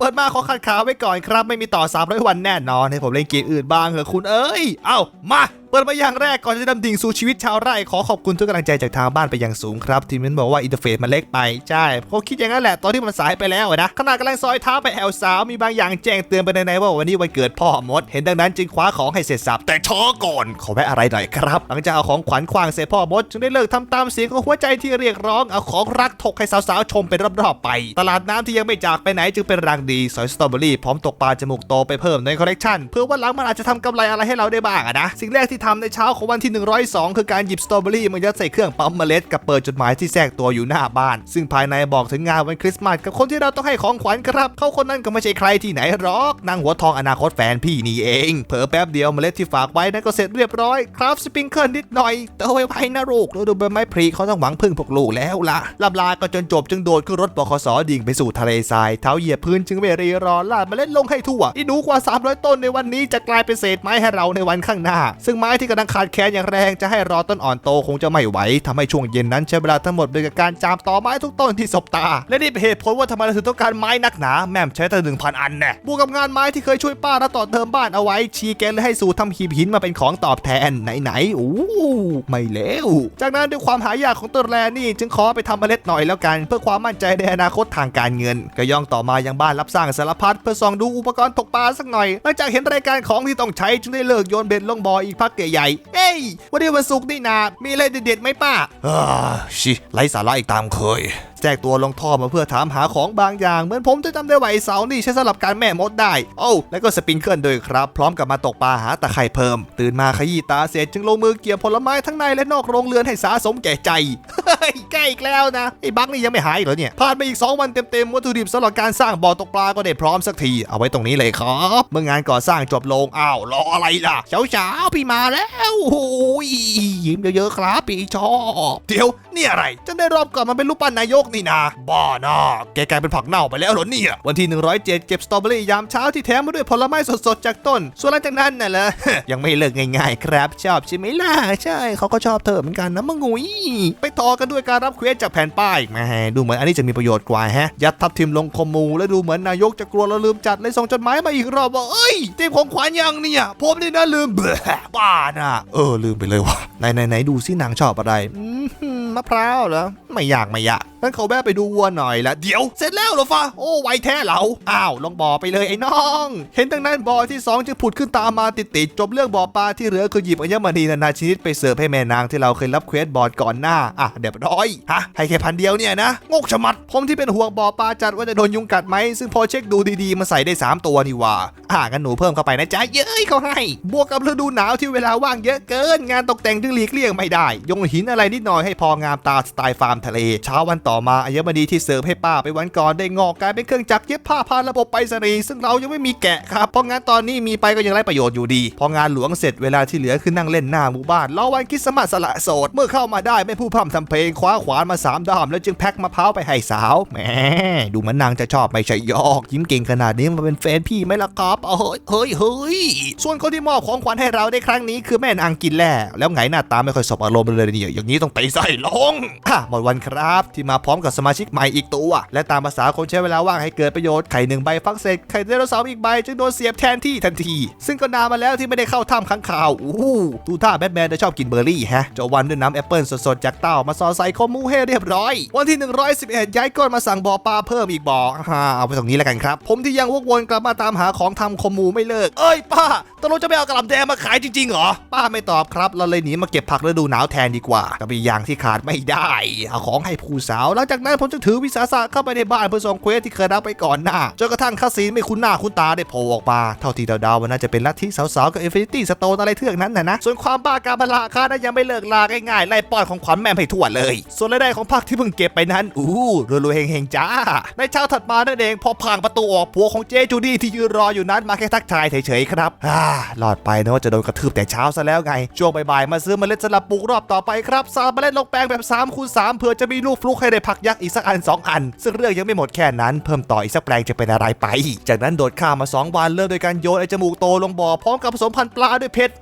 เปิดมาขอขัดขาไว้ก่อนครับ ไม่มีต่อ 300 วันแน่นอน ให้ผมเล่นเกมอื่นบ้างเหอะคุณเอ้ย เอ้า มาเปิดมาอย่างแรกก่อนจะดำดิ่งสู่ชีวิตชาวไร่ขอขอบคุณทุกกำลังใจจากทางบ้านไปอย่างสูงครับทีมนั้นบอกว่าอินเทอร์เฟซมันเล็กไป ใช่ผมคิดอย่างนั้นแหละตอนที่มันสายไปแล้วนะขณะกำลังซอยเท้าไปแอลสาวมีบางอย่างแจ้งเตือนไปในๆว่าวันนี้วันเกิดพ่อมด เห็นดังนั้นจึงคว้าของให้เสร็จสับแต่ช้อก่อนขอแวะอะไรหน่อยครับ หลังจากเอาของขวัญขวางเสร็จพ่อมดจึงได้เลิกทำตามเสียงของหัวใจที่เรียกร้องเอาของรักถกให้สาวๆชมเป็นรอบๆไป ตลาดน้ำที่ยังไม่จากไปไหนจึงเป็นรางดีสอยสตรอเบอรี่พร้อมตกปลาจมูกโตไปเพิ่มในคอลเลกชันเพื่อวันหลังมันอาจจะทำกำไรอะไรให้เราได้บ้างอะนะ สิ่งแรกที่ทำในเช้าของวันที่ 102 คือการหยิบสตรอเบอรี่มายัดใส่เครื่องปั๊มเมล็ดกับเปิดจดหมายที่แทรกตัวอยู่หน้าบ้าน ซึ่งภายในบอกถึงงานวันคริสต์มาสกับคนที่เราต้องให้ของขวัญครับเขาคนนั้นก็ไม่ใช่ใครที่ไหนหรอกนางหัวทองอนาคตแฟนพี่นี่เอง เผลอแป๊บเดียวเมล็ดที่ฝากไว้นั้นก็เสร็จเรียบร้อยครับสปริงเกิลนิดหน่อยเติมไว้นะลูกแล้วดูใบไม้พลีเขาต้องหวังพึ่งพวกลูกแล้วล่ะลำลาก็จนจบจึงโดดขึ้นรถบขสดิ่งไปสู่ทะเลทรายเท้าเหยียบพื้นจึงไม่รีรอลาดเมล็ดลงให้ทั่วที่หนูกว่า 300 ต้นในวันนี้จะกลายเป็นเศษไม้ให้เราในวันข้างหน้า ซึ่งไม้ที่กำลังขาดแคลนอย่างแรงจะให้รอต้นอ่อนโตคงจะไม่ไหวทำให้ช่วงเย็นนั้นใช้เวลาทั้งหมดไปกับการจามต่อไม้ทุกต้นที่สบตา และนี่เป็นเหตุผลว่าทำไมเราถึงต้องการไม้นักหนาแม่มใช้แต่หนึ่งพันอันแน่บวกกับงานไม้ที่เคยช่วยป้าและต่อเติมบ้านเอาไว้ ชีแกนเลยให้สู่ทำหีบหินมาเป็นของตอบแทนไหนๆโอ้ไม่เลวจากนั้นด้วยความหายากของต้นแรนี่จึงขอไปทำเมล็ดหน่อยแล้วกัน เพื่อความมั่นใจในอนาคตทางการเงินก็ย่องต่อมายังบ้านรับสร้างสารพัดเพื่อส่องดูอุปกรณ์ตกปลาสักหน่อย หลังจากเห็นรายการของที่ต้องใช้จึงได้เลิกโยนเบ็ดลงบ่ออีกพักใหญ่ๆเอ้ยวันนี้วันศุกร์นี่นามีอะไรเด็ดๆไหมป้าอ่าชิไร้สาระอีกตามเคย แจกตัวลงท่อมาเพื่อถามหาของบางอย่าง เหมือนผมจะจำได้ว่าไอ้เสานี่ใช้สำหรับการแม่มดได้โอ้าแล้วก็สปริงเกิลด้วยครับ พร้อมกับมาตกปลาหาตะไคร่เพิ่ม ตื่นมาขยี้ตาเสร็จจึงลงมือเกี่ยวผลไม้ทั้งในและนอกโรงเรือนให้สาสมแก่ใจเฮ้ยแกอีกแล้วนะไอ้บั๊กนี่ยังไม่หายเหรอเนี่ยผ่านไปอีก 2 วันเต็มๆวัตถุดิบสำหรับการสร้างบ่อตกปลาก็ได้พร้อมสักทีเอาไว้ตรงนี้เลยครับเมื่องานก่อสร้างจบลงอ้าวรออะไรล่ะเช้าๆพี่มาแล้วโอ้ยยิ้มเยอะๆครับพี่ชอบเดี๋ยวนี่อะไรจะได้รอบก่อนมันเป็นรูปปั้นนายกนี่นาบ้านะแกกลายเป็นผักเน่าไปแล้วเหรอเนี่ย วันที่ 107 เก็บสตรอเบอรี่ยามเช้าที่แถมมาด้วยผลไม้สดๆจากต้น ส่วนหลังจากนั้นน่ะเหรอยังไม่เลิกง่ายๆ ครับ ชอบใช่ไหมล่ะ ใช่เขาก็ชอบเธอเหมือนกันนะมังงุย ไปต่อกันด้วยการรับเควสจากแผ่นป้ายแหมดูเหมือนอันนี้จะมีประโยชน์กว่าแฮะ ยัดทับทิมลงคอมูและดูเหมือนนายกจะกลัวเราลืมจัดเลยส่งจดหมายมาอีกรอบว่าเอ้ยเตรียมของขวัญยังเนี่ยผมนี่นะลืมเบื่อบ้าน่ะเออลืมไปเลยว่ะไหนไหนไหนดูซินางชอบอะไรมมะพร้าวเหรอไม่อยากไม่ยากงั้นเขาแวะไปดูวัวหน่อยละเดี๋ยวเสร็จแล้วเหรอฟ้าโอ้ไวแท้เหลาอ้าวลงบ่อไปเลยไอ้น้อง เห็นดังนั้นบ่อที่สองจึงผุดขึ้นตามมาติดๆจบเรื่องบ่อปลาที่เหลือคือหยิบอัญมณีนานาชนิดไปเสิร์ฟให้แม่นางที่เราเคยรับเควสบอร์ดก่อนหน้าอะเดี๋ยวร้อยฮะให้แค่พันเดียวเนี่ยนะงกชะมัดผมที่เป็นห่วงบ่อปลาจัดว่าจะโดนยุงกัดไหมซึ่งพอเช็คดูดีๆมาใส่ได้ 3 ตัวนี่ว่าอะกันหนูเพิ่มเข้าไปนะจ๊ะเย้ยเขาให้ บวกกับฤดูหนาวที่เวลาว่างเยอะเกิน งานตกแต่งจึงหลีกเลี่ยงไม่ได้ ยงหินอะไรนิดหน่อยให้พองามตาสไตล์ฟาร์มทะเล เช้าวันต่อมาอัญมณีที่เสิร์ฟให้ป้าไปวันก่อนได้งอกกลายเป็นเครื่องจักรเย็บผ้าผ่านระบบไปรษณีย์ซึ่งเรายังไม่มีแกะครับ เพราะงานตอนนี้มีไปก็ยังไร้ประโยชน์อยู่ดี พองานหลวงเสร็จเวลาที่เหลือคือนั่งเล่นหน้าหมู่บ้านรอวันคริสต์มาสละโสด เมื่อเข้ามาได้ไม่พูดพร่ำทำเพลงคว้าขวานมาสามด้ามแล้วจึงแพ็คมะพร้าวไปให้สาวแหมดูเหมือนนางจะชอบไม่ใช่ยอกยิ้มเก่งขนาดนี้มาเป็นแฟนพี่ไหมล่ะครับเอาเฮ้ยเฮ้ยเฮ้ยส่วนคนที่มอบของขวัญให้เราในครั้งนี้คือแม่นางกินแล่แล้วไงหน้าตาไม่ค่อยสบอารมณ์เลยเนี่ยอย่างนี้ต้องตีไส้ลงอะหมดวันครับ ที่มาพร้อมกับสมาชิกใหม่อีกตัว และตามภาษาคนใช้เวลาว่างให้เกิดประโยชน์ไข่หนึ่งใบฟักเสร็จไข่ไดโนเสาร์อีกใบจึงโดนเสียบแทนที่ทันที ซึ่งก็นานมาแล้วที่ไม่ได้เข้าถ้ำค้างคาวอู้หูดูท่าแบทแมนจะชอบกินเบอร์รี่แฮะเจะวันด้วยน้ำแอปเปิลสดๆจากเต้ามาซอใส่ข้อมูให้เรียบร้อย วันที่ 111 ย้ายก้อนมาสั่งบ่อปลาเพิ่มอีกบ่ออ่าเอาไปตรงนี้แล้วกันครับ ผมที่ยังวกวนกลับมาตามหาของทำคอมูไม่เลิก เอ้ยป้าตกลงจะไม่เอากระลำแดงมาขายจริงๆเหรอ ป้าไม่ตอบครับ เราเลยหนีมาเก็บผักฤดูหนาวแทนดีกว่ากับอีอย่างที่ขาดไม่ได้ เอาของให้ผู้สาว หลังจากนั้นผมจะถือวิสาสะเข้าไปในบ้านเพื่อส่งเควสที่เคยรับไปก่อนหน้าจนกระทั่งคาซีนไม่คุ้นหน้าคุ้นตาได้โผล่ออกมาเท่าที่เดาๆมันน่าจะเป็นลัทธิสาวๆกับเอฟฟินิตี้สโตนอะไรเทือกนั้นนะนะส่วนความบ้าการบลาคานั้นยังไม่เลิกลาง่ายๆไล่ป้อนของขวัญแม่ให้ทั่วเลย ส่วนรายได้ของภาคที่เพิ่งเก็บไปนั้นอู้รวยๆเฮงๆจ้า ในเช้าถัดมานั่นเองพอพังประตูออกผัวของเจจูดี้ที่ยืนรออยู่นั้นมาแค่ทักทายเฉยๆครับอ่ารอดไปนะว่าจะโดนกระทืบแต่เช้าซะแล้วไงช่วงบ่ายๆมาซื้อเมล็ดสลับปลูกรอบต่อไปครับสาเมล็ดลงแปลงแบบ3คูณ3เผื่ออจะมีลูกฟลุกให้ได้พักยักษ์อีกสักอันสองอัน ซึ่งเรื่องยังไม่หมดแค่นั้น เพิ่มต่ออีกสักแปลงจะเป็นอะไรไป จากนั้นโดดข้ามมา 2 วันเริ่มโดยการโยนไอ้จมูกโตลงบ่อพร้อมกับผสมพันธุ์ปลาด้วยเพชร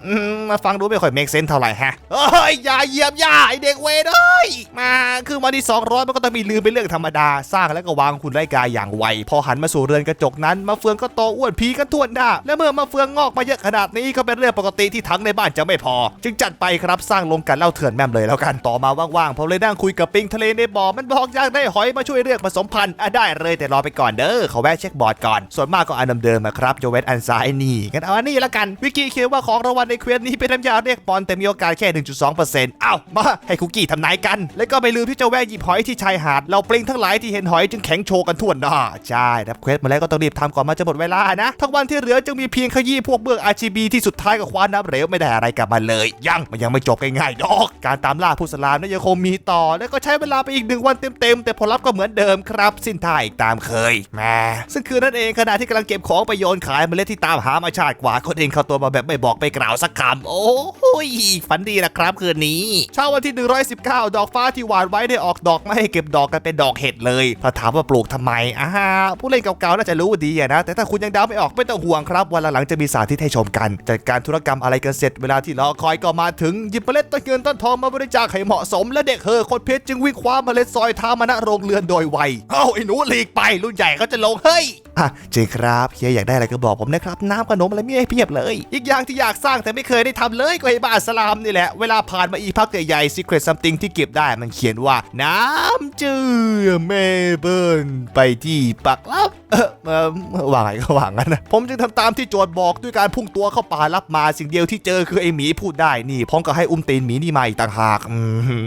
มาฟังดูไม่ค่อยเมกเซนเท่าไหร่ฮะเฮ้ยอย่าเหยียบย่าไอเด็กเวรเอ้ยมาคือวันที่200มันก็ต้องมีลืมเป็นเรื่องธรรมดา สร้างแล้วก็วางคุณไร้กายอย่างไวพอหันมาสู่เรือนกระจกนั้นมาเฟืองก็โตอ้วนพีกันทั่วหน้าและเมื่อมาเฟืองงอกมาเยอะขนาดนี้ก็เป็นเรื่องปกติที่ทั้งในบ้านจะไม่พอ จึงจัดไปครับสร้างลงกันเล่าเถื่อนแม่มเลยแล้วกันต่อมาว่างๆผมเลยนั่งคุยกับปงทะเลในบ่อมันบอกอยากได้หอยมาช่วยเลือกผสมพันธุ์อะได้เลยแต่รอไปก่อนเด้อเขาแวะเช็คบอร์ดก่อน ส่วนมากก็อันเดิมๆอะครับโยเวนอันซ้ายนี่งั้นเอาอันนี้ละกันวิกิเขียนว่าของรางวัลในเควสนี้เป็นน้ำยาเรียกปอนแต่มีโอกาสแค่ 1.2%เอ้ามาให้คุกกี้ทำนายกัน แล้วก็ไม่ลืมที่จะแวะหยิบหอยที่ชายหาดเราปลิงทั้งหลายที่เห็นหอยจึงแข็งโชว์กันทั่วหน้าใช่รับเควสมาแล้วก็ต้องรีบทำก่อนมันจะหมดเวลานะทั้งวันที่เหลือจึงมีเพียงขยี้พวกเบือก RGB ที่สุดท้ายกับคว้าน้ำเหลวไม่ได้อะไรกลับมาเลย ยังมันยังไม่จบง่ายๆดอก การตามล่าผู้สลามนั้นยังคงมีต่อและก็ใช้เวลาไปอีกหนึ่งวันเต็มๆ แต่ผลลัพธ์ก็เหมือนเดิมครับ สิ้นท่าอีกตามเคยแมซึ่งคืนนั่นเองขณะที่กำลังเก็บของไปโยนขายเมล็ดที่ตามหามาชาติกว่าคนเองเข้าตัวมาแบบไม่บอกไม่กล่าวสักคำโอ้ยฝันดีนะครับคืนนี้เช้าวันที่ 119 ดอกฟ้าที่หวานไว้ได้ออกดอกไม่ให้เก็บดอกกันเป็นดอกเห็ดเลยถ้าถามว่าปลูกทำไมอ่าผู้เล่นเก่าๆน่าจะรู้ดีนะ แต่ถ้าคุณยังเดาไม่ออกไม่ต้องห่วงครับ วันหลังๆจะมีสาธิตให้ชมกัน จัดการธุรกรรมอะไรกันเสร็จเวลาที่รอคอยก็มาถึงหยิบเมล็ดต้นเงินต้นทองมาบริจาคให้เหมาะสม และเด็กเฮอคนเพชรจึงวิ่งคว้าเมล็ดซอยท้ามาณโรงเรือนโดยไวเอ้าไอ้หนูหลีกไปรุ่นใหญ่เขาจะลงเฮ้ยอะเจครับเฮียอยากได้อะไรก็บอกผมนะครับ น้ำขนมอะไรไม่ให้เพียบเลย อีกอย่างที่อยากสร้างแต่ไม่เคยได้ทำเลยก็ไอ้บ้าสลามนี่แหละ เวลาผ่านมาอีพักใหญ่ๆ Secret Something ที่เก็บได้มันเขียนว่า น้ำจืดเมเบิลไปที่ปักลับเออเออว่าไงก็ว่างั้นนะผมจึงทำตามที่โจทย์บอกด้วยการพุ่งตัวเข้าป่ารับมาสิ่งเดียวที่เจอคือไอ้หมีพูดได้นี่พร้อมกับให้อุ้มตีนหมีนี่มาอีกต่างหาก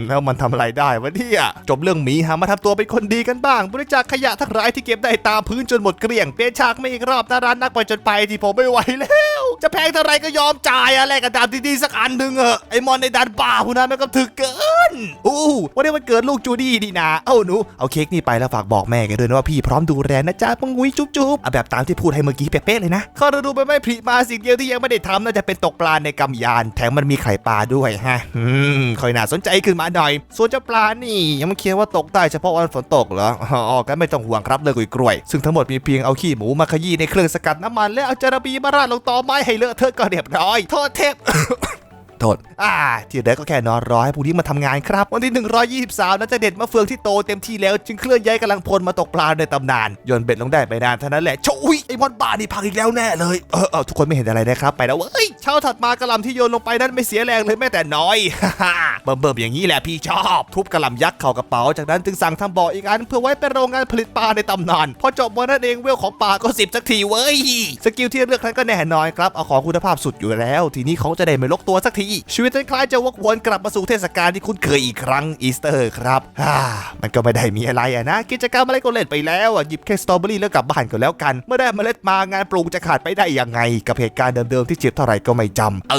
แล้วมันทำอะไรได้วะเนี่ย จบเรื่องหมีหามาทำตัวเป็นคนดีกันบ้าง บริจาคขยะทั้งหลายที่เก็บได้ตามพื้นจนหมดเกลี้ยงเปลี่ยนฉากไม่อีกรอบหน้าร้านนักไปจนไปที่ผมไม่ไหวแล้ว จะแพงเท่าไรก็ยอมจ่ายอะไรกันตามดีๆสักอันหนึ่งเออะไอ้มอนในดันป่าพวกนั้นมันก็ถึกเกินอู้วันนี้วันเกิดลูกจูดี้ดีนะ เอ้าหนูเอาเค้กนี่ไปแล้วฝากบอกแม่แกด้วยนะว่าพี่พร้อมดูแลนะจ๊ะปังงุ้ยจุ๊บจุ๊บเอาแบบตามที่พูดให้เมื่อกี้เป๊ะๆเลยนะข้อดูใบไม้ผลิมาสิ่งเดียวที่ยังไม่ได้ทำน่าจะเป็นตกปลาในกำยาน แถมมันมีไข่ปลาด้วยฮะอืมค่อยน่าสนใจขึ้นมาหน่อย ส่วนเจ้าปลานี่ยังไม่เคียนว่าตกได้เฉพาะวันฝนตกเหรออ๋อก็ไม่ต้องห่วงครับเลยกุยกล้วย ซึ่งทั้งหมดมีเพียงเอาขี้หมูมาขยี้ในเครื่องสกัดน้ำมัน และเอาจาระบีมาราดลงตอไม้ให้เลอะเทอะก็เรียบร้อย โทษเทพ โทษ อ่า ที่เหลือก็แค่นอนรอให้ผู้นี้มาทำงานครับ วันที่ 123น่าจะเด็ดมะเฟืองที่โตเต็มที่แล้ว จึงเคลื่อนย้ายกำลังพลมาตกปลาในตำนานโยนเบ็ดลงได้ไม่นานเท่านั้นแหละโชยไอ้มอนบ้านี่พังอีกแล้วแน่เลยเออเออทุกคนไม่เห็นอะไรนะครับไปแล้วเว้ยเช้าถัดมากระลำที่โยนลงไปนั้นไม่เสียแรงเลยแม้แต่น้อยฮ่าเบิ่มเบิ่มๆอย่างนี้แหละพี่ชอบทุบกระลำยักษ์เข้ากระเป๋าจากนั้นจึงสั่งทำบ่ออีกอันเพื่อไว้เป็นโรงงานผลิตปลาในตำนานพอจบวันนั้นเองเวลของปลาก็สิบสักทีเว้ยสกิลที่เลือกนั้นก็แน่นอนครับเอาของคุณภาพสุดอยู่แล้ว ทีนี้เขาจะได้ไม่ลกตัวสักทีชีวิตคล้ายๆจะวกวนกลับมาสู่เทศกาลที่คุ้นเคยอีกครั้งอีสเตอร์ครับฮ่ามันก็ไม่ได้มีอะไรอะนะ กิจกรรมอะไรก็เล่นไปแล้วอะหยิบแค่สตรอเบอรี่แล้วกลับบ้านก็แล้วกัน เมื่อได้เมล็ดมางานปลูกจะขาดไปได้ยังไง กับเหตุการณ์เดิมๆที่เจ็บเท่าไหร่ก็ไม่จำเอ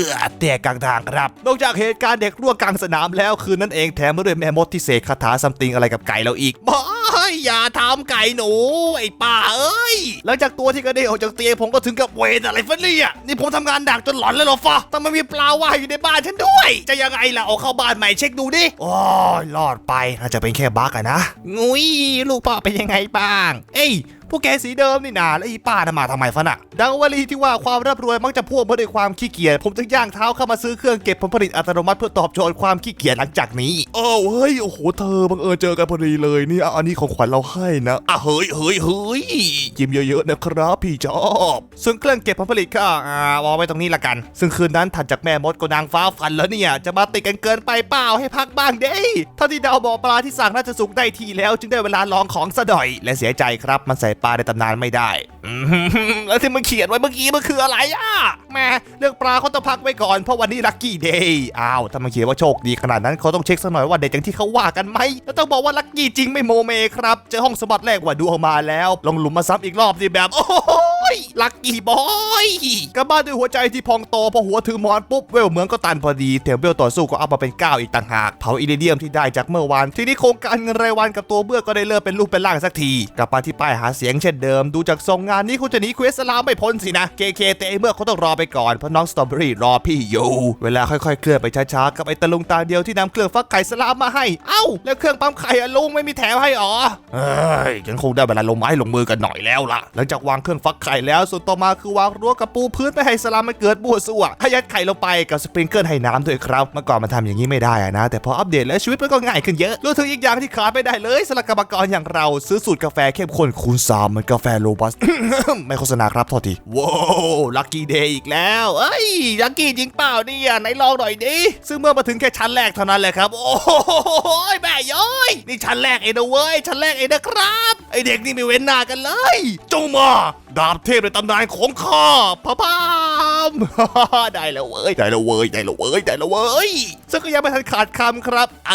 อแต่กลางทางครับ นอกจากเหตุการณ์เด็กรั่วกลางสนามแล้วคืนนั้นเองแถมมาด้วยแม่มดที่เสกคาถาซัมติงอะไรกับไก่เราอีกบ้ายอย่าทำไก่หนู ไอ้ป้าเอ้ยหลังจากตัวที่กระเด้ออกจากเตียงผมก็ถึงกับเวรอะไรฟะเนี่ยนี่ผมทำงานหนักจนหลอนเลยหรอฟะต้องมามีปลาว่ายอยู่ในบ้านฉันด้วย จะยังไงล่ะเอาเข้าบ้านใหม่เช็คดูดิโอ้ยรอดไปน่าจะเป็นแค่บั๊กอะนะงุยลูกพ่อเป็นยังไงบ้าง เอ้ย พวกแกสีเดิมนี่นาแล้วอีป้าน่ะมาทำไมฟะน่ะ ดังวลีที่ว่าความร่ำรวยมักจะพ่วงมาด้วยความขี้เกียจผมจึงย่างเท้าเข้ามาซื้อเครื่องเก็บผลผลิตอัตโนมัติเพื่อตอบโจทย์ความขี้เกียจหลังจากนี้เออเฮ้ยโอ้โหเธอบังเอิญเจอกันพอดีเลยนี่เอาอันนี้ของขวัญเราให้นะอะเฮ้ยเฮ้ยเฮ้ยยิ้มเยอะๆนะครับพี่ชอบซึ่งเครื่องเก็บผลผลิตก็อ่าวางไว้ตรงนี้ละกัน ซึ่งคืนนั้นถัดจากแม่มดก็นางฟ้าฟันแล้วเนี่ยจะมาติดกันเกินไปเปล่าให้พักบ้างเด้เท่าที่เดาบอกปลาที่สั่งน่าจะสุกได้ทีแล้ว จึงได้เวลาลองของซะหน่อย และเสียใจครับมันใส่ปลาในตำนานไม่ได้ แล้วที่มันเขียนไว้เมื่อกี้มันคืออะไรอะแม่เรื่องปลาเขาต้องพักไว้ก่อนเพราะวันนี้ลัคกี้เดย์อ้าวถ้ามันเขียนว่าโชคดีขนาดนั้นเขาต้องเช็คสักหน่อยว่าเด็ดอย่างที่เขาว่ากันไหมแล้วต้องบอกว่าลัคกี้จริงไม่โมเมครับเจอห้องสมบัติแรกว่าดูออกมาแล้ว ลงหลุมมาซ้ำอีกรอบสิแบบโอ้ยลักกี้บอยกลับบ้านด้วยหัวใจที่พองโตพอหัวถือหมอนปุ๊บเวลเหมืองก็ตันพอดีแถมเวลต่อสู้ก็อัพมาเป็น 9 อีกต่างหากเผาอิเดียมที่ได้จากเมื่อวาน ทีนี้โครงการเงินรายวันกับตัวเบื่อก็ได้เริ่มเป็นรูปเป็นร่างสักทีกลับมาที่ป้ายหาเสียงเช่นเดิมดูจากทรงงานนี้คุณจะหนีเควสลามไม่พ้นสินะเคเคแต่ไอ้เมื่อเขาต้องรอไปก่อนเพราะน้องสตรอเบอรี่รอพี่อยู่เวลาค่อยๆเคลื่อนไปช้าๆกับไอ้ตะลุงตาเดียวที่นำเครื่องฟักไข่สลามมาให้เอ้าแล้วเครื่องปั๊มไข่อะลุงไม่มีแถมให้หรอเอ้ยฉันคงได้เวลาลงไม้ลงมือกันหน่อยแล้วล่ะ หลังจากวางเครื่องฟักไข่แล้วส่วนต่อมาคือวางรั้วกับปูพื้นไม่ให้สลามมันเกิดบัวสั่วให้ยัดไข่ลงไปกับสปริงเกิลให้น้ำด้วยครับเมื่อก่อนมันทำอย่างนี้ไม่ได้อะนะ แต่พออัปเดตแล้วชีวิตมันก็ง่ายขึ้นเยอะรวมถึงอีกอย่างที่ขาดไม่ได้เลยสำหรับกรรมกรอย่างเราซื้อสูตรกาแฟเข้มข้นคูณสามมันกาแฟโรบัสไม่โฆษณาครับโทษทีว้าวลัคกี้เดย์อีกแล้ว เอ้ยลัคกี้จริงเปล่าเนี่ยไหนลองหน่อยดิซึ่งเมื่อมาถึงแค่ชั้นแรกเท่านั้นแหละครับ โอ้โหแม่ย้อย นี่ชั้นแรกเองนะเว้ยชั้นแรกเองนะครับ ไอเด็กนี่ไม่เว้นหน้ากันเลยจงมา ดาบเทพในตำนานของข้าพะพาม ได้แล้วเว้ย ได้แล้วเว้ย ได้แล้วเว้ย ได้แล้วเว้ยซึ่งก็ยังไม่ทันขาดคำครับเอ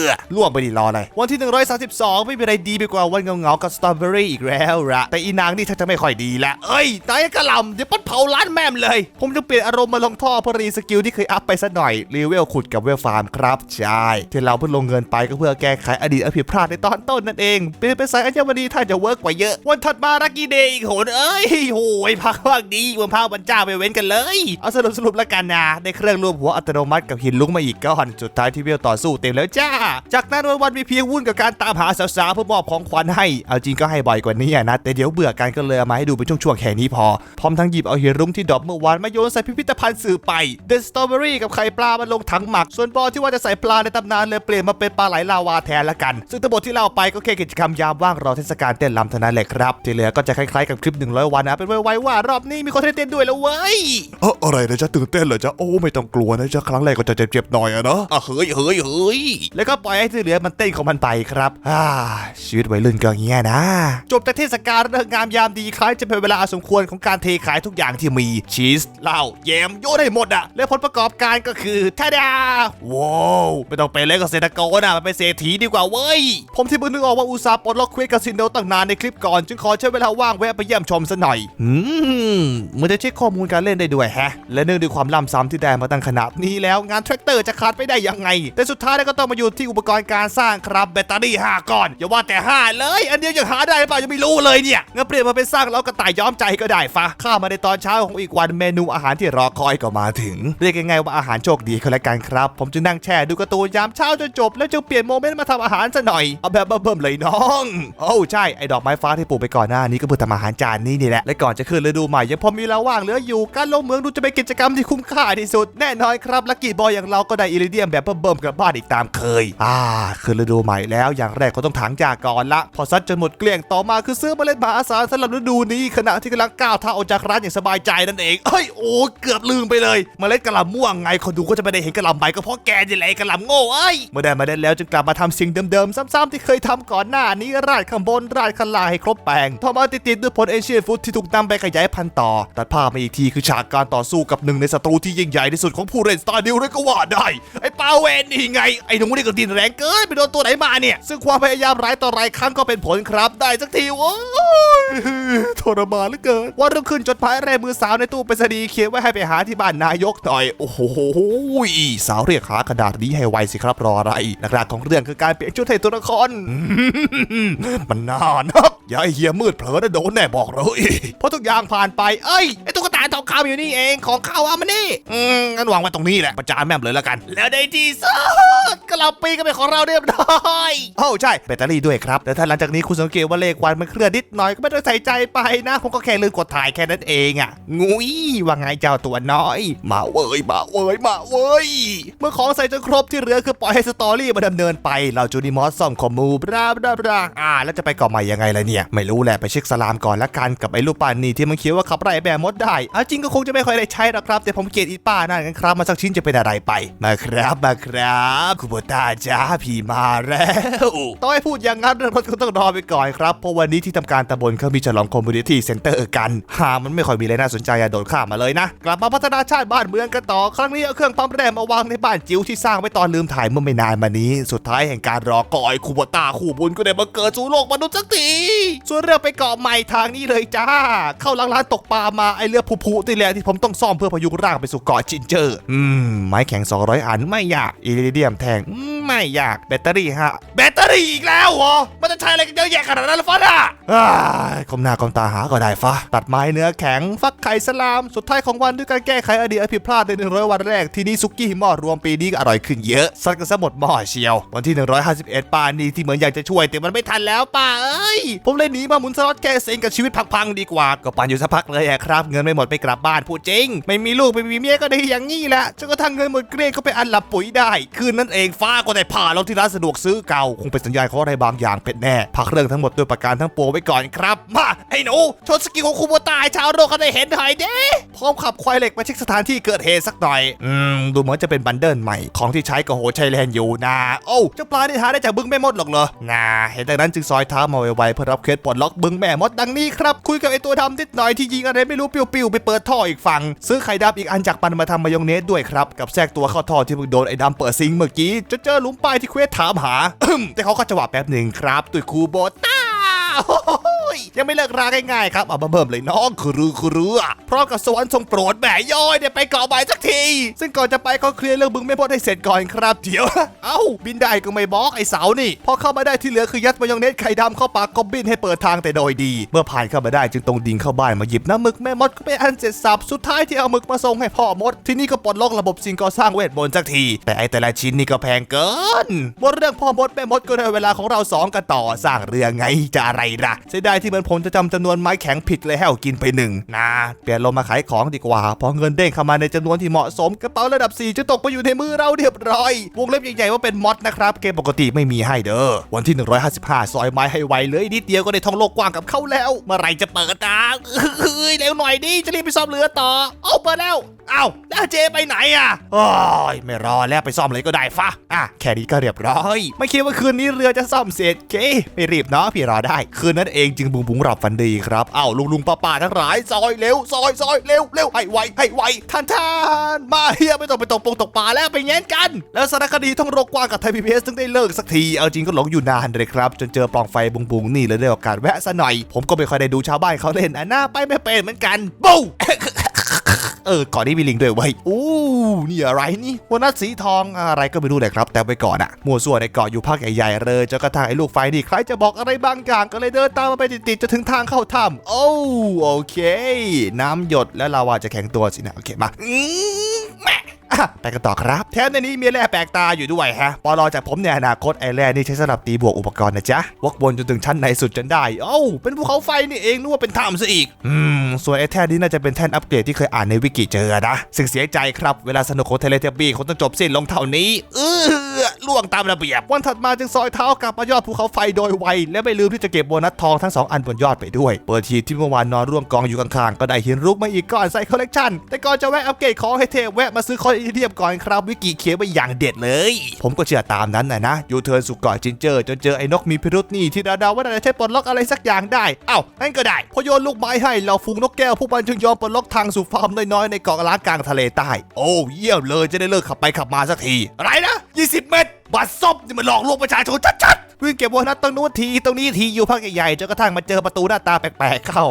อล่วงไปดีรอเลยวันที่ 132 ไม่มีอะไรดีไปกว่าวันเงาๆกับสตรอเบอรี่อีกแล้วละแต่อีนางนี่ชักจะไม่ค่อยดีละเอ้ยนายกระลำเดี๋ยวปัดเผาร้านแม่มเลย ผมจะเปลี่ยนอารมณ์มาลงท่อพอรีสกิลที่เคยอัพไปสักหน่อยรีเวลขุดกับเวลฟาร์มครับใช่ที่เราเพิ่งลงเงินไปก็เพื่อแก้ไขอดีตอผิดพลาดในตอนต้นนั่นเอง เป็นเป็นสายอัญมณีถ้าจะเวิร์กกว่าเยอะ วันถัดมารักกี้เดย์อีกโหนเอ้ยโหยพักว่างดีวันพาวันเจ้าไปเว้นกันเลย เอาสรุปสรุปแล้วกันนะได้เครื่องรวมหัวอัตโนมัติกับหินลุกมาอีกก้อนสุดท้ายที่เวลต่อสู้เต็มแล้วจ้า จากนั้นวันวันมีเพียงวุ่นกับการตามหาสาวๆเพื่อมอบของขวัญให้ เอาจริงก็ให้บ่อยกว่านี้นะ แต่เดี๋ยวเบื่อกันก็เลยเอามาให้ดูเป็นช่วงๆแค่นี้พอ พร้อมทั้งหยิบเอาหินรุ้งที่ดรอปเมื่อวานมาโยนใส่พิพิธภัณฑ์สื่อไปเดนสตรอเบอรี่กับไข่ปลามันลงถังหมัก ส่วนบอลที่ว่าจะใส่ปลาในตำนานเลยเปลี่ยนมาเป็นปลาไหลลาวาแทนละกัน ซึ่งทั้งหมดที่เล่าไปก็แค่กิจกรรมยามว่างรอเทศกาลเต้นรำเท่านั้นแหละครับที่เหลือก็จะคล้ายๆกับคลิป100 วันนะเป็นไวๆว่ารอบนี้มีคนให้เต้นด้วยแล้วเว้ยเอออะไรนะจ๊ะตื่นเต้นเหรอจ๊ะโอ้ไม่ต้องกลัวนะจ๊ะครั้งแรกก็จะเจ็บๆหน่อยอะเนาะอะเฮ้ยเฮ้ยเฮ้ยแล้วก็ปล่อยให้ที่เหลือมันเต้นของมันไปครับอ่าชีวิตวัยรุ่นก็อย่างเงี้ยนะ จบจากเทศกาลเรื่องงามยามดีคล้ายจะเป็นเวลาสมควรของการเทขายทุกอย่างที่มีชีสเหล้าแยมโยนให้หมดอะและผลประกอบการก็คือท่าดาว้าวไม่ต้องเป็นเล็กเกษตรกรนะมันเป็นเศรษฐีดีกว่าเว้ยผมที่เพิ่งนึกออกว่าอุตสาห์ปลดล็อกเควสคาสิโนตั้งนานในคลิปก่อนจึงขอใช้เวลาว่างแวะไปเยี่ยมชมซะหน่อยอืมมันจะเช็คข้อมูลการเล่นได้ด้วยแฮะ และเนื่องด้วยความล่ำซ้ำที่ได้มาตั้งขนาดนี้แล้วงานแทรกเตอร์จะขาดไปได้ยังไง แต่สุดท้ายก็ต้องมาอยู่ที่อุปกรณ์การสร้างครับแบตเตอรี่5ก้อน อย่าว่าแต่ 5 เลย อันเดียวยังหาได้หรือเปล่ายังไม่รู้เลยเนี่ยงั้นเปลี่ยนมาเป็นสร้างแล้วกระต่ายย้อมใจก็ได้ฟะข้ามาในตอนเช้าของอีกวันเมนูอาหารที่รอคอยก็มาถึง เรียกง่ายๆว่าอาหารโชคดีก็แล้วกันครับ ผมจึงนั่งแช่ดูกร์ตูนยามเช้าจนจบแล้วจึงเปลี่ยนโมเมนต์มาทำอาหารซะหน่อยเอาแบบเบิ่มๆเลยน้องโอ้ใช่ไอ้ดอกไม้ฟ้าที่ปลูกไปก่อนหน้านี้ก็เพื่อทำอาหารจานนี้นี่แหละ และก่อนจะขึ้นฤดูใหม่ยังพอมีเวลาว่างเหลืออยู่การลงเมืองดูจะเป็นกิจกรรมที่คุ้มค่าที่สุดแน่นอนครับลักกี้บอยอย่างเราก็ได้อิริเดียมแบบเบิ่มๆกลับบ้านอีกตามเคย อ่าขึ้นฤดูใหม่แล้วอย่างแรกก็ต้องถางจากก่อนละ พอซัดจนหมดเกลี้ยงต่อมาคือซื้อเมล็ดมหาศาลสำหรับฤดูนี้ขณะที่กำลังก้าวเท้าออกจากร้านอย่างสบายใจนั่นเองเอ้ยโอ้เกือบลืมไปเลยเมล็ดกะหล่ำม่วงไงคนดูก็จะไม่ได้เห็นกะหล่ำใบก็เพราะแกนี่แหละไอ้กะหล่ำโง่เอ้ยเมื่อได้มาได้แล้วจึงกลับมาทำสิ่งเดิมๆซ้ำๆที่เคยทำก่อนหน้านี้ราดข้างบนราดข้างล่างให้ครบแปลงต่อมาติดๆด้วยผลเอเชียนฟุตที่ถูกนำไปขยายพันธุ์ต่อ ตัดภาพมาอีกทีคือฉากการต่อสู้กับหนึ่งในศัตรูที่ยิ่งใหญ่ที่สุดของผู้เล่นสตาร์ดิวเลยก็ว่าได้ ไอ้ปาเวนนี่ไง ไอ้หนูนี่ก็ดินแรงเกินไปโดนตัวไหนมาเนี่ย ซึ่งความพยายามหลายต่อหลายครั้งก็เป็นผลครับ ได้สักทีโอ้ยทรมานเหลือเกินวันรุ่งขึ้นจดหมายแรมือสาวในตู้ไปรษณีย์เขียนไว้ให้ไปหาที่บ้านนายกหน่อย โอ้โหสาวเรียกหากระดาษนี้ให้ไวสิครับรออะไรหลักๆของเรื่องคือการเปลี่ยนชุดให้ตัวละครมันนานนักอย่าให้เฮียมืดเผลอนะโดนแน่บอกเลยเพราะทุกอย่างผ่านไป เอ้ยไอ้ตุ๊กตาทองคำอยู่นี่เองของข้าวอามานี่ อืมงั้นวางไว้ตรงนี้แหละประจานแม่มเลยแล้วกัน แล้วในที่สุดกระปีก็เป็นของเราเรียบร้อยโอ้ใช่แบตเตอรี่ด้วยครับแต่ถ้าหลังจากนี้คุณสังเกตว่าเลขวันมันเคลื่อนนิดหน่อยก็ไม่ต้องใส่ใจไปนะผมก็แค่ลืมกดถ่ายแค่นั้นเองอะงุยว่าไงเจ้าตัวน้อย มาเว้ยมาเว้ยมาเว้ยเมื่อของใส่จนครบที่เหลือคือปล่อยให้สตอรี่มาดำเนินไปเราจูนิมอสซ่อมคอมมูบราบราบราอ่าแล้วจะไปก่อใหม่ยังไงล่ะเนี่ย ไม่รู้แหละไปเช็คสลามก่อนละกันกับไอ้รูปปั้นนี่ที่มันเขียนว่าขับไล่แบบมดได้เอาจริงก็คงจะไม่ค่อยได้ใช้หรอกครับ แต่ผมเกลียดอีป้านั่นกันครับมาสักชิ้นจะเป็นอะไรไป มาครับมาครับคุณโบตาจ้าพี่มาแล้วต้องให้พูดอย่างนั้นเรื่องรถก็ต้องรอไปก่อนครับเพราะวันนี้ที่ทำการตำบลเขามีฉลองคอมมูนิตี้เซ็นเตอร์กันหามันไม่ค่อยมีอะไรน่าสนใจอะโดดข้ามมาเลยนะ กลับมาพัฒนาชาติบ้านเมืองกันต่อ ครั้งนี้เอาเครื่องปั๊มแรมมาวางในบ้านจิ๋วที่สร้างไว้ตอนลืมถ่ายเมื่อไม่นานมานี้ สุดท้ายแห่งการรอคอยคูโบตาคู่บุญก็ได้มาเกิดสู่โลกมนุษย์สักทีส่วนเรื่องไปเกาะใหม่ทางนี้เลยจ้า เข้าหลังร้านตกปลามาไอเรือผู้ๆนี่แหละที่ผมต้องซ่อมเพื่อพยุงร่างไปสู่เกาะจินเจอร์อืมไม้แข็ง 200 อันไม่ยากอิริเดียมแทงอืมไม่ยากแบตเตอรี่ฮะแบตเตอรี่อีกแล้วเหรอมันจะใช้อะไรกันเยอะแยะขนาดนั้นล่ะฟ้าอะอ้ายคมหน้าคมตาหาก็ได้ฟ้าตัดไม้เนื้อแข็งฟักไข่สลาม สุดท้ายของวันด้วยการแก้ไขอดีตอภิพลาดใน 100 วันแรกที่นี้ซุกี้หม้อรวมปีนี้ก็อร่อยขึ้นเยอะซัดกันซะหมดหม้อเชียว วันที่ 151ป้านี่ที่เหมือนอยากจะช่วยแต่มันไม่ทันแล้วป้าเอ้ยผมเลยหนีมาหมุนสล็อตแก้เซ็งกับชีวิตพังๆดีกว่า ก็ปั่นอยู่สักพักเลยอะครับ เงินไม่หมดไปกลับบ้านพูดจริง ไม่มีลูกไม่มีเมียก็ได้อย่างงี้แหละจนกระทั่งเงินหมดเกลี้ยงก็ไปอันหลับปุ๋ยได้ คืนนั้นเองฟ้าก็ได้ผ่าเราที่ร้านสะดวกซื้อเก่า คงเป็นสัญญาณของอะไรบางอย่างเป็นแน่ พักเรื่องทั้งหมดด้วยประการทั้งปวงไว้ก่อนครับ มาไอ้หนูโชว์สกิลของคูโบตายชาวโลกเขาได้เห็นหน่อยเด้ พร้อมขับควายเหล็กมาเช็คสถานที่เกิดเหตุสักหน่อย อืม ดูเหมือนจะเป็นบันเดิลใหม่ ของที่ใช้กับโหชัยแลนอยู่นะ โอ้เจ้าปลาได้หาได้จากบึงแม่มดหรอกเหรอนาเห็นดังนั้นจึงซอยเท้ามาไวๆเพื่อรับเคสปลดล็อกบึงแม่มดดังนี้ครับ คุยกับไอตัวดำนิดหน่อยที่ยิงอะไรไม่รู้ปิ้วๆไปเปิดท่ออีกฝั่งซื้อไข่ดำอีกอันจากปันมาทำมายองเนสด้วยครับ กับแทรกตัวเข้าท่อที่เพิ่งโดนไอ้ดำเปิดซิงเมื่อกี้จะเจอหลุมป้ายที่เควสถามหา แต่เขาก็จะว่าแป๊บหนึ่งครับตุยคูโบต้า ย ยังไม่เลิกราง่ายๆครับเอามาเบิ่มเลยน้องคือรือคือรือพร้อมกับสวรรค์ทรงโปรดแหม่ย้อยเนี่ยไปเกาะใหม่สักที ซึ่งก่อนจะไปเขาเคลียร์เรื่องบึงไม่พอได้เสร็จก่อนครับเดี๋ยว เอ้า บินได้ก็ไม่บล็อกไอ้เสานี่ พอเข้ามาได้ที่เหลือคือยัดมายองเนสไข่ดำเข้าปากกอบบินให้เปิดทางแต่โดยดี เมื่อผ่านเข้ามาได้จึงตรงดิ่งเข้าบ้านมาหยิบน้ำหมึกแม่มดก็ไปอันเสร็จสับสุดท้ายที่เอาหมึกมาส่งให้พ่อมด ที่นี่ก็ปลดล็อกระบบสิ่งก่อสร้างเวทมนต์สักที แต่ไอแต่ละชิ้นนี่ก็แพงเกินหมดเรื่องพ่อมดแม่มดก็ได้เวลาของเราสองกันต่อสร้างเรือไงจะอะไรล่ะเสียดายที่เหมือนผมจะจำจำนวนไม้แข็งผิดเลยให้เอากินไปหนึ่งนะเปลี่ยนลงมาขายของดีกว่าพอเงินเด้งเข้ามาในจำนวนที่เหมาะสมกระเป๋าระดับ 4 จะตกไปอยู่ในมือเราเรียบร้อยวงเล็บใหญ่ๆว่าเป็นมอดนะครับเกมปกติไม่มีให้เด้อวันที่ 155 ซอยไม้ให้ไวเลยนิดเดียวก็ได้ท่องโลกกว้างกับเขาแล้วเมื่อไรจะเปิดนะเฮ้ยเร็วหน่อยดิจะรีบไปซ่อมเรือต่อเอาเปิดแล้วเอ้าแล้วเจไปไหนอะโอ้ยไม่รอแล้วไปซ่อมเลยก็ได้ฟะอะแค่นี้ก็เรียบร้อย ไม่คิดว่าคืนนี้เรือจะซ่อมเสร็จเกไม่รีบเนาะพี่รอได้ คืนนั้นเองจึงบุงบุงหลับฝันดีครับเอ้าลุงลุงป้าป้าทั้งหลายซอยเร็วซอยซอยเร็วเร็วให้ไวให้ไวท่านท่านมาเฮียไม่ต้องไปตกปงตกปลาแล้วไปแง้นกัน แล้วสารคดีท่องโรกกว้างกับไทยพีพีเอสถึงได้เลิกสักทีเอาจริงก็หลงอยู่นานเลยครับจนเจอปล่องไฟบุงบุงนี่เลยได้โอกาสแวะซะหน่อย ผมก็ไม่ค่อยได้ดูชาวบ้านเขาเล่นอะหน้าไปไม่เป็นเหมือนกันบู๊ ออก่อนที่มีลิงด้วยไว้อู้นี่อะไรนี่วันนัดสีทองอะไรก็ไม่รู้เลยครับ แต่ไปก่อนอะมัวส่วนในเกาะอยู่ภาคใหญ่ๆเลยจนกระทั่งไอ้ลูกไฟนี่ใครจะบอกอะไรบางอย่างก็เลยเดินตามมาไปติดๆจนถึงทางเข้าถ้ำโอ้โอเค น้ำหยดและลาวาจะแข็งตัวสินะโอเคมาอืมแม่อะ ไปกันต่อครับ แถมในนี้มีแร่แปลกตาอยู่ด้วยฮะปอลอจากผมในอนาคตไอแร่นี่ใช้สำหรับตีบวกอุปกรณ์นะจ๊ะวกวนจนถึงชั้นในสุดจนได้ เอ้า เป็นภูเขาไฟนี่เองนึกว่าเป็นถ้ำซะอีก อืม ส่วนไอแท่นนี้น่าจะเป็นแท่นอัปเกรดที่เคยอ่านในวิกิเจอนะสึ่งเสียใจครับ เวลาสนุกของเทเลเทบี้คงต้องจบสิ้นลงเท่านี้ อื้อ ล่วงตามระเบียบ วันถัดมาจึงซอยเท้ากลับมายอดภูเขาไฟโดยไว และไม่ลืมที่จะเก็บโบนัสทองทั้งสองอันบนยอดไปด้วย เปิดทีที่เมื่อวานนอนร่วงกองอยู่ข้างๆ ก็ได้หินรุกมาอีกก้อนใส่คอลเลกชันแต่ก่อนจะแวะอัปเกรดของให้เทแวะมาซื้อคอนอีเทียมก่อนครับวิกิเขียนไว้อย่างเด็ดเลย ผมก็เชื่อตามนั้นนะนะยูเทิร์นสู่เกาะจินเจอร์จนเจอไอ้นกมีพิรุษนี่ที่ดาๆว่าน่าจะใช้ปลดล็อกอะไรสักอย่างได้เอ้านั่นก็ได้พอโยนลูกไม้ให้เราฟูงนกแก้วพวกมันจึงยอมปลดล็อกทางสู่ฟาร์มน้อยๆในเกาะล้างกลางทะเลใต้โอ้เยี่ยมเลยจะได้เลิกขับไปขับมาสักที อะไรนะ 20 เมตรบัตรซบนี่มันหลอกลวงประชาชนชัดๆ วิ่งเก็บโบนัสตรงนู้นทีตรงนี้ทีอยู่พักใหญ่ๆจนกระทั่งมาเจอประตูหน้าตาแปลกๆเข้า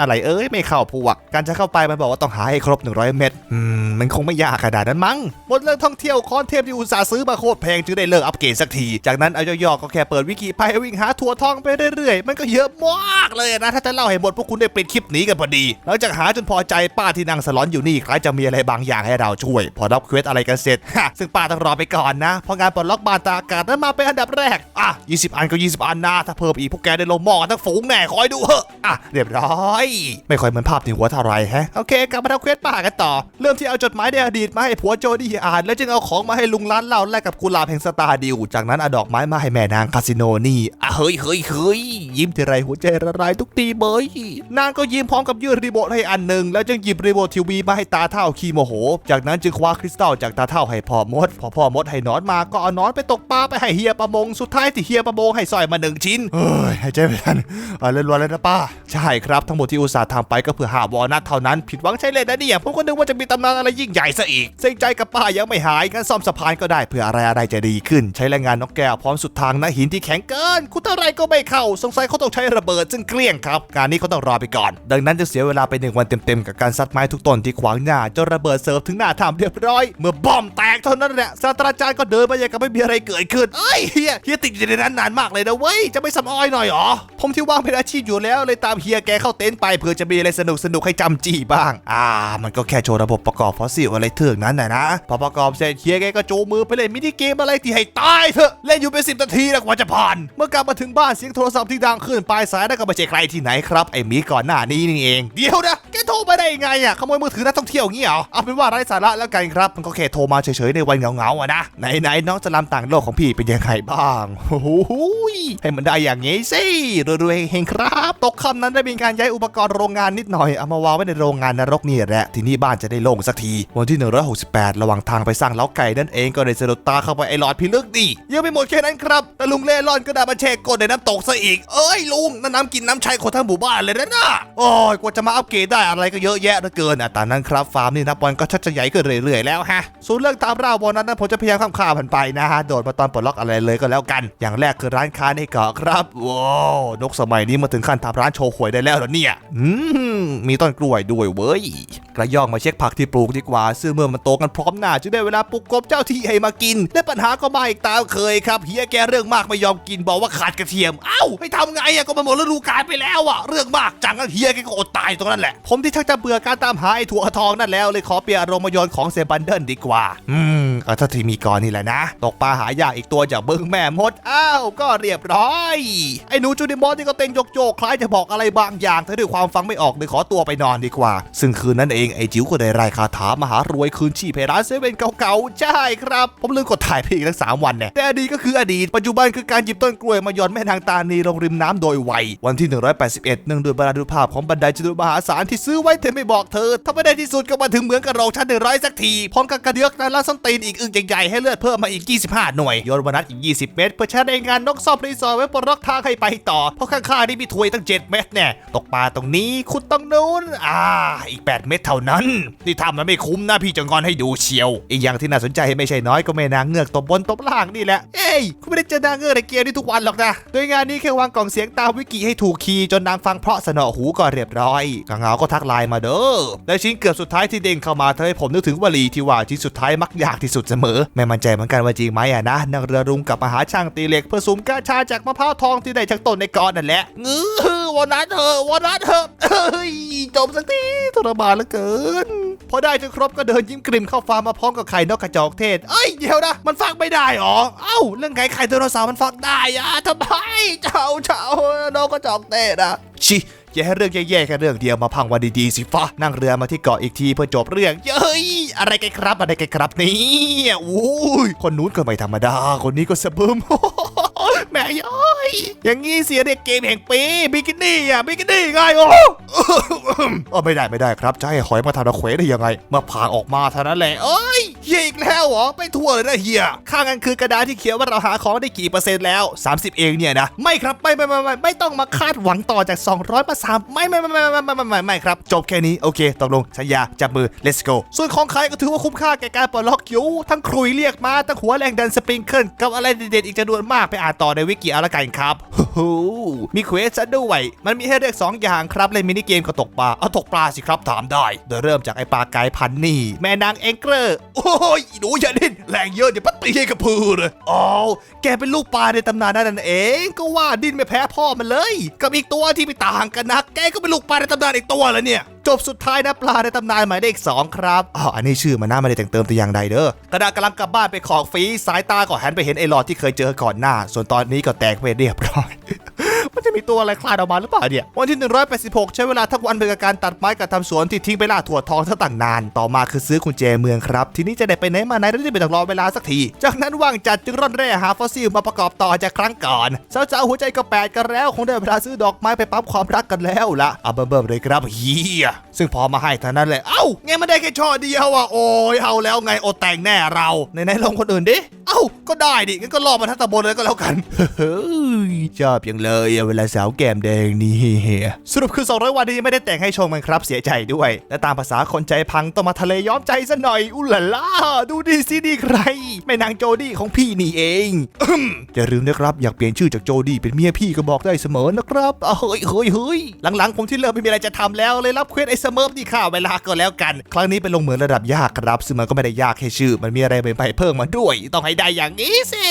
อะไรเอ้ยไม่เข้าพวก การจะเข้าไปมันบอกว่าต้องหาให้ครบ 100 เม็ดอืมมันคงไม่ยากขนาดนั้นมั้งหมดเรื่องท่องเที่ยวคอนเทปที่อุตส่าห์ซื้อมาโคตรแพงจึงได้เลิกอัปเกรดสักที จากนั้นเอาย่อๆก็แค่เปิดวิกิไปวิ่งหาถั่วทองไปเรื่อยๆ มันก็เยอะมากเลยนะถ้าจะเล่าให้หมดพวกคุณได้ปิดคลิปนี้กันพอดีหลังจากหาจนพอใจป้าที่นั่งสลอนอยู่นี่คล้ายจะมีอะไรบางอย่างให้เราช่วย พอรับเควสอะไรกันเสร็จฮะซึ่งป้าต้องรอไปก่อนนะเพราะงานปลดล็อกบานตาอากาศนั้นมาเป็นอันดับแรกอะ 20 อันก็ 20 อันนะถ้าเพิ่มอีกพวกแกได้ลงหม้อกันทั้งฝูงแน่คอยดูเหอะอะเรียบร้อย ไม่ค่อยเหมือนภาพในหัวเท่าไรแฮะโอเคกลับมาทำเควสป่ากันต่อ เริ่มที่เอาจดหมายในอดีตมาให้ผัวโจดี้อ่าน แล้วจึงเอาของมาให้ลุงร้านเหล้าแลกกับกุหลาบแห่งสตาร์ดิวจากนั้นเอาดอกไม้มาให้แม่นางคาสิโนนี่อะเฮ้ยเฮ้ยเฮ้ยยิ้มทีไรหัวใจละลายทุกทีเบยนางก็ยิ้มพร้อมกับยื่นรีโมทให้อันหนึ่งแล้วจึงหยิบรีโมททีวีมาให้ตาเท่าขี้โมโห จากนั้นจึงคว้าคริสตัลจากตาเท่าให้พ่อมด พอพ่อมดให้นอนมาก็เอานอนไปตกปลาไปให้เฮียประมงสุดท้ายที่เฮียประมงให้สร้อยมาหนึ่งชิ้นเฮ้ยหายใจไม่ทันอะเล่นวันแล้วนะป้า ใช่ครับทั้งหมดที่อุตส่าห์ทำไปก็เพื่อหาวอลนัทเท่านั้น ผิดหวังใช่เลยนะเนี่ยผมก็นึกว่าจะมีตำนานอะไรยิ่งใหญ่ซะอีกเซ็งใจกับป้ายังไม่หายงั้นซ่อมสะพานก็ได้เพื่ออะไรอะไรจะดีขึ้น ใช้แรงงานนกแก้วพร้อมสุดทางนะหินที่แข็งเกินคุณเท่าไรก็ไม่เข้าสงสัยเขาต้องใช้ระเบิดซึ่งเกลี้ยงครับงานนี้เขาต้องรอไปก่อน ดังนั้นจะเสียเวลาไปหนึ่งวันเต็มๆกับการซัดไม้ทุกต้นที่ขวางหน้าจนระเบิดเสิร์ฟถึงหน้าถ้ำเรียบร้อย เมื่อบอมแตกเท่านั้นแหละศาสตราจารย์ก็เดินไปอย่างกับไม่มีอะไรเกิดขึ้นเอ้ยเฮียเฮียติดอยู่ในนั้นนานมากเลยนะเว้ยจะไม่สำออยหน่อยหรอ ผมที่ว่างเป็นอาชีพอยู่แล้วเลยตามเฮียแกเข้าเต็นท์ไปเพื่อจะมีอะไรสนุกสนุกให้จำจีบ้าง อ่า มันก็แค่โชว์ระบบประกอบฟอสซิลอะไรเถื่องนั้นนะนะพอประกอบเสร็จเฮียแกก็จูมือไปเล่นมินิเกมอะไรที่ให้ตายเถอะเล่นอยู่เป็นสิบนาทีแล้วกว่าจะผ่าน เมื่อกลับมาถึงบ้านเสียงโทรศัพท์ที่ดังขึ้นปลายสายนั่นก็ไม่ใช่ใครที่ไหนครับไอ้มีก่อนหน้านี้นี่เอง เดี๋ยวนะ แกโทรมาได้ยังไงอะขโมยมือถือนักท่องเที่ยวงี้เหรอเอาเป็นว่าไร้สาระแล้วกันครับมันก็แค่โทรมาเฉยๆในวันเหงาๆอะนะไหนๆน้องจะลำต่างโลกของพี่เป็นยังไงบ้างโอ้โหให้มันได้อย่างงี้สิรวยๆเฮงครับ ตกคำนั้นได้มีการย้ายอุปกรณ์โรงงานนิดหน่อยเอามาวางไว้ในโรงงานนรกนี่แหละที่นี่บ้านจะได้โล่งสักทีวันที่ 168 ระหว่างทางไปสร้างเล้าไก่นั่นเองก็ได้สะดุดตาเข้าไปไอ้หลอดพิลึกนี่ยังไม่หมดแค่นั้นครับแต่ลุงเล่ร่อนก็ได้มาแช่กดในน้ำตกซะอีก เอ้ยลุงน้ำกินน้ำใช้คนทั้งหมู่บ้านเลยนะโอ้ยกว่าจะมาอัปเกรดได้อะไรก็เยอะแยะเหลือเกินอะต่นั้นครับฟาร์มนี่นับวันก็ชักจะใหญ่ขึ้นเรื่อยๆแล้วฮะส่วนเรื่องตามล่าวอนั้นนั้นผมจะพยายามข้ามข้ามผ่านไปนะฮะโดดมาตอนปลดล็อกอะไรเลยก็แล้วกัน อย่างแรกคือร้านค้าในเกาะครับว้าวนกสมัยนี้มาถึงขั้นทำร้านโชว์หวยได้แล้วเหรอเนี่ยอืมมีต้นกล้วยด้วยเว้ยกระย่องมาเช็คผักที่ปลูกดีกว่า ซึ่งเมื่อมันโตกันพร้อมหน้าจึงได้เวลาปลุกกบเจ้าที่ให้มากิน และปัญหาก็มาอีกตามเคยครับเฮียแกเรื่องมากไม่ยอมกินบอกว่าขาดกระเทียมเอ้าให้ทำไงอะก็มาหมดฤดูกาลไปแล้วอะเรื่องมากจังแล้วเฮียแกก็อดตายตรงนั้นแหละผมที่ชักจะเบื่อการตามหาไอ้ถั่วทองนั่นแล้วเลยขอเปลี่ยนอารมณ์มายนของเซบันเดิลดีกว่า อืมก็ถ้าที่มีก่อนนี่แหละนะ ตกปลาหายากอีกตัวจากเบิ้งแม่มด อ้าว ก็เรียบร้อย ไอ้หนูจูดิมอสนี่ก็เต้นโยกๆคล้ายจะบอกอะไรบางอย่างแต่ด้วยความฟังไม่ออกเลยขอตัวไปนอนดีกว่า ซึ่งคืนนั้นเองไอ้จิ๋วก็ได้รายคาถามหารวยคืนชีพให้ร้านเซเว่นเก่าๆ ใช่ครับ ผมลืมกดถ่ายไปอีกทั้งสามวันเนี่ยแต่อดีตก็คืออดีต ปัจจุบันคือการหยิบต้นกล้วยมาโยนแม่นางตานีลงริมน้ำโดยไว วันที่ 181เนื่องด้วยบรรดานุภาพของบันไดจตุมหาศาลที่ซื้อไว้เธอไม่บอกเธอ ถ้าไม่ได้ที่สุดก็มาถึงเหมืองกระโหลกชั้นหนึ่งร้อยสักทีพร้อมกับกระเดือกนั้นละส้นตีนอีกอึ่งใหญ่ๆให้เลือดเพิ่มมาอีก 25 หน่วยโยนวนัดอีก 20 เม็ดเพื่อใช้ในงานนกซอบรีสอร์ทไว้ปลดล็อกทางให้ไปต่อ เพราะข้างๆนี่มีถวยตั้ง 7 เม็ดแน่ตกปลาตรงนี้ขุดตรงนู้นอ่าอีก 8 เม็ดเท่านั้นนี่ทำมันไม่คุ้มนะพี่จะงอนให้ดูเชียว อีกอย่างที่น่าสนใจไม่ใช่น้อยก็แม่นางเงือกตบบนตบล่างนี่แหละเอ้ยคุณไม่ได้เจอนางเงือกในเกมนี้ทุกวันหรอกนะโดยงานนี้แค่วางกล่องเสียงตามวิกิให้ถูกคีย์จนนางฟังเพราะสนอหูก็เรียบร้อยกางเงาก็ทักไลน์มาเด้อและชิ้นเกือบสุดท้ายที่เด้งเข้ามาทำให้ผมนึกถึงวลีที่ว่าชิ้นสุดท้ายมักยากที่สุดเสมอ ไม่มั่นใจเหมือนกันว่าจริงไหมอะนะนั่งเรือรุงกับมาหาช่างตีเหล็กเพื่อสุมกาชาจากมะพร้าวทองที่ได้จากต้นในกอนนั่นแหละงื้อวันนั้นเถอะวันนั้นเถอะเฮ้ยจบสักทีทรมานเหลือเกินพอได้จนครบก็เดินยิ้มกริมเข้าฟาร์มมาพร้อมกับไข่นกกระจอกเทศ เอ้ยเดี๋ยวนะ มันฟังไม่ได้หรอ เอ้า เรื่องไก่ไข่ไดโนเสาร์มันฟังได้อะทำไมเจ้าเจ้านกกระจอกเทศอะชิ อย่าให้เรื่องแย่ๆแค่เรื่องเดียวมาพังวันดีๆสิฟ้านั่งเรือมาที่เกาะอีกทีเพื่อจบเรื่องเย้ยอะไรกันครับอะไรกันครับนี่อุ้ยคนนู้นก็ไม่ธรรมดา คนนี้ก็สะบึม แม่ย้อย อย่างงี้เสียเด็กเกมแห่งปีบิกินี่อะบิกินี่ไงโอ้เออไม่ได้ไม่ได้ครับจะให้หอยมาทำระเควได้ยังไงเมื่อผ่าออกมาเท่านั้นแหละเอ้ยเฮียอีกแล้วเหรอไปทั่วเลยนะเฮียข้างกันคือกระดาษที่เขียนว่าเราหาของได้กี่เปอร์เซ็นต์แล้ว 30 เองเนี่ยนะ ไม่ครับไม่ไม่ไม่ไม่ไม่ต้องมาคาดหวังต่อจาก 200มาสามไม่ไม่ไม่ไม่ไม่ไม่ไม่ไม่ไม่ครับ จบแค่นี้โอเคตกลงสัญญาจับมือ let's go ส่วนของใครก็ถือว่าคุ้มค่าแก่การปลดล็อกอยู่ทั้งครุยเรียกมาทั้งหัวแรงดันสปริงเกิลกับอะไรเด็ดๆอีกจำนวนมากไปอ่านต่อในวิกิอาละกันครับฮู้มีเควสซะด้วย มันมีให้เลือกสองอย่างครับเล่นมินิเกมกับตกปลา เอาตกปลาสิครับถามได้ โดยเริ่มจากไอปลากายพันนี่ แม่นางเองเกอร์ โอ้ยหนูอย่าดิ้นแรงเยอะเดี๋ยวพัดตีให้กระพือเลยอ๋อแกเป็นลูกปลาในตำนานนั่นเอง ก็ว่าดิ้นไม่แพ้พ่อมันเลย กับอีกตัวที่ไม่ต่างกันนะแกก็เป็นลูกปลาในตำนานอีกตัวแล้วเนี่ยจบสุดท้ายนะปลาในตำนานหมายเลขสองครับอ๋ออันนี้ชื่อมันน่าไม่ได้แต่งเติมแต่อย่างใดเด้อกระดากำลังกลับบ้านไปของฟรีสายตาก็หันไปเห็นไอ้หลอดที่เคยเจอก่อนหน้า ส่วนตอนนี้ก็แตกไปเรียบร้อย มีตัวอะไรคลานออกมาหรือเปล่าเนี่ย วันที่ 186 ใช้เวลาทั้งวันไปกับการตัดไม้กับทำสวนที่ทิ้งไปล่าถั่วทองทั้งต่างนาน ต่อมาคือซื้อกุญแจเมืองครับ ทีนี้จะได้ไปไหนมาไหนแล้วจะไปต้องรอเวลาสักที จากนั้นว่างจัดจึงร่อนแร่หาฟอสซิลมาประกอบต่อจากครั้งก่อนสาวๆหัวใจก็แปดกันแล้ว คงได้เวลาซื้อดอกไม้ไปปั๊บความรักกันแล้วละเอาเบิ่มๆเลยครับเฮียซึ่งพอมาให้เท่านั้นเลยเอ้าไงไมันได้แค่ช่อเดียวอะโอ้ยเอาแล้วไงโอแต่งแน่เราไหนๆลองคนอื่นดิเอ้าก็ได้ดิงั้นก็รอมาทั้งตำบลเลยก็แล้วกันเฮ้ยชอบอย่างเลยเวลาสาวแก้มแดงนี่สรุปคือ 200 วันที่ไม่ได้แต่งให้ชมกันครับเสียใจด้วย และตามภาษาคนใจพังต้องมาทะเลย้อมใจซะหน่อย อุลล่าดูดิสิดีใครแม่นางโจดี้ของพี่นี่เองอย่าลืมนะครับอยากเปลี่ยนชื่อจากโจดี้เป็นเมียพี่ก็บอกได้เสมอนะครับเฮ้ยเฮ้ยเฮ้ยหลังๆผมที่เริ่มไม่มีอะไรจะทำแล้วเลยรับเควสไอ้เสมิร์ฟนี่ข่าวเวลาก็แล้วกัน ครั้งนี้เป็นลงเหมือนระดับยากครับซึ่งมันก็ไม่ได้ยากแค่ชื่อ มันมีอะไรใหม่ๆเพิ่มมาด้วย ต้องให้ได้อย่างนี้สิ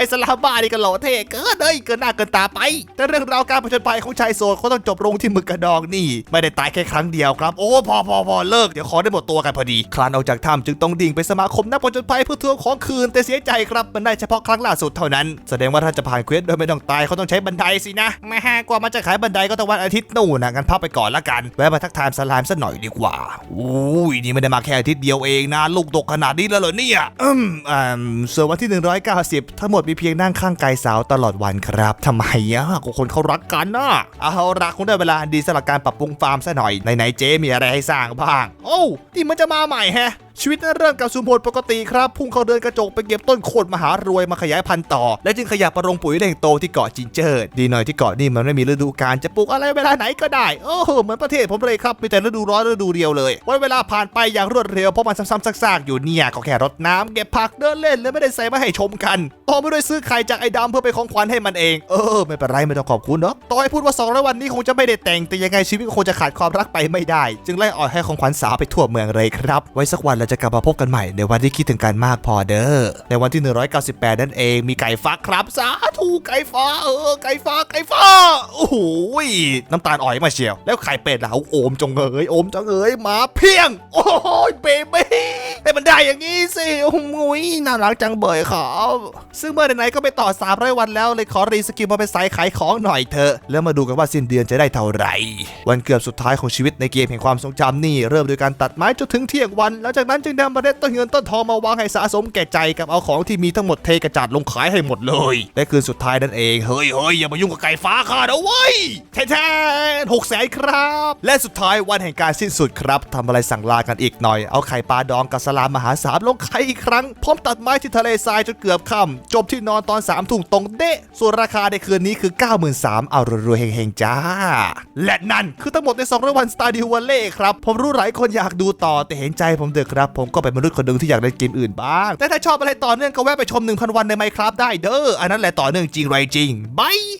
อ้สลาบ้านี่ก็หล่อเท่เกินเอ้ยเกินหน้าเกินตาไป แต่เรื่องราวการผจญภัยของชายโสดเขาต้องจบลงที่มึกกระดองนี่ ไม่ได้ตายแค่ครั้งเดียวครับ โอ้พอพอพอเลิกเดี๋ยวขอได้หมดตัวกันพอดี คลานออกจากถ้ำจึงต้องดิ่งไปสมาคมนักผจญภัยเพื่อทวงของคืนแต่เสียใจครับมันได้เฉพาะครั้งล่าสุดเท่านั้น แสดงว่าถ้าจะผ่านเควสโดยไม่ต้องตายเขาต้องใช้บันไดสินะม่ฮะกว่ามันจะขายบันไดก็ต้องวันอาทิตย์นู่นนะงั้นพับไปก่อนละกันแวะมาทักทายสลามสักหน่อยดีกว่าอุ้ยนี่ไม่ได้มาแค่อาทิตย์เดียวเองนะลูกตกขนาดนี้แล้วเหรอเนี่ยอืมอ่าส่วนวันที่ 190 ทั้งหมดมีเพียงนั่งข้างกายสาวตลอดวันครับทำไมอะก็คนเขารักกันนะเอารักคงได้เวลาดีสำหรับการปรับปรุงฟาร์มซะหน่อยไหนๆเจ๊มีอะไรให้สร้างบ้าง โอ้ที่มันจะมาใหม่แฮะ ชีวิตนั้นเริ่มกับสุมพลปกติครับ พุ่งเข้าเดินกระจกไปเก็บต้นโคตรมหารวยมาขยายพันธุ์ต่อ และจึงขยับประรงปุ๋ยเร่งโตที่เกาะจินเจอร์ดีหน่อยที่เกาะนี่มันไม่มีฤดูกาลจะปลูกอะไรเวลาไหนก็ได้ โอ้โหเหมือนประเทศผมเลยครับมีแต่ฤดูร้อนฤดูเดียวเลยวันเวลาผ่านไปอย่างรวดเร็วเพราะมันซ้ำๆซากๆอยู่เนี่ยก็แค่รดน้ำเก็บผักเดินเล่นและไม่ได้ใส่มาให้ชมกันต่อไปด้วยซื้อไข่จากไอ้ดำเพื่อเป็นของขวัญให้มันเอง เออ ไม่เป็นไรไม่ต้องขอบคุณเนาะต่อให้พูดว่าสองวันนี้คงจะไม่ได้แต่งแต่ยังไงชีวิตก็คงจะขาดความรักไปไม่ได้ จึงไล่ออยให้ของขวัญสาวไปทั่วเมืองเลยครับ ไว้สักวันเราจะกลับมาพบกันใหม่ในวันที่คิดถึงกันมากพอเด้อในวันที่ 198 นั่นเองมีไก่ฟักครับสาธุไก่ฟ้าเออไก่ฟ้าไก่ฟ้าโอ้โหน้ำตาลอ่อยมาเชียว แล้วไข่เป็ดล่ะโอมจงเอ๋ยโอมจงเอ๋ยมาเพียง โอ้ยเบบี้ให้มันได้อย่างนี้สิโอ้โหน่ารักจังเบยครับซึ่งเมื่อไหนก็ไปต่อ 300 วันแล้วเลยขอรีสกิลมาเป็นสายขายของหน่อยเถอะ แล้วมาดูกันว่าสิ้นเดือนจะได้เท่าไหร่ วันเกือบสุดท้ายของชีวิตในเกมแห่งความทรงจำนี่เริ่มโดยการตัดไม้จนถึงเที่ยงวัน แล้วจากนั้นจึงนำเมล็ดต้นเงินต้นทองมาวางให้สะสมแก่ใจกับเอาของที่มีทั้งหมดเทกระจาดลงขายให้หมดเลยและคืนสุดท้ายนั่นเองเฮ้ยเฮ้ยอย่ามายุ่งกับไก่ฟ้าข้านะเว้ยแท้แท้หกแสนครับ และสุดท้ายวันแห่งการสิ้นสุดครับทำอะไรสั่งลากันอีกหน่อย เอาไข่ปลาดองกับสลามมหาศาลลงไข่อีกครั้งพร้อมตัดไม้ที่ทะเลทรายจนเกือบค่ำจบที่นอนตอน3ามทุ่มตรงเดะส่วนราคาในคืนนี้คือ 93,000เอารวยๆเฮงๆจ้า และนั่นคือทั้งหมดใน200วันสตาร์ดิวเล่ครับผมรู้หลายคนอยากดูต่อแต่เห็นใจผมเถอะครับผมก็เป็นมนุษย์คนหนึ่งที่อยากเล่นเกมอื่นบ้าง แต่ถ้าชอบอะไรต่อเนื่องก็แวะไปชม 1,000 วันในไมครับได้เด้อ อันนั้นแหละต่อเนื่องจริงไรจริงบาย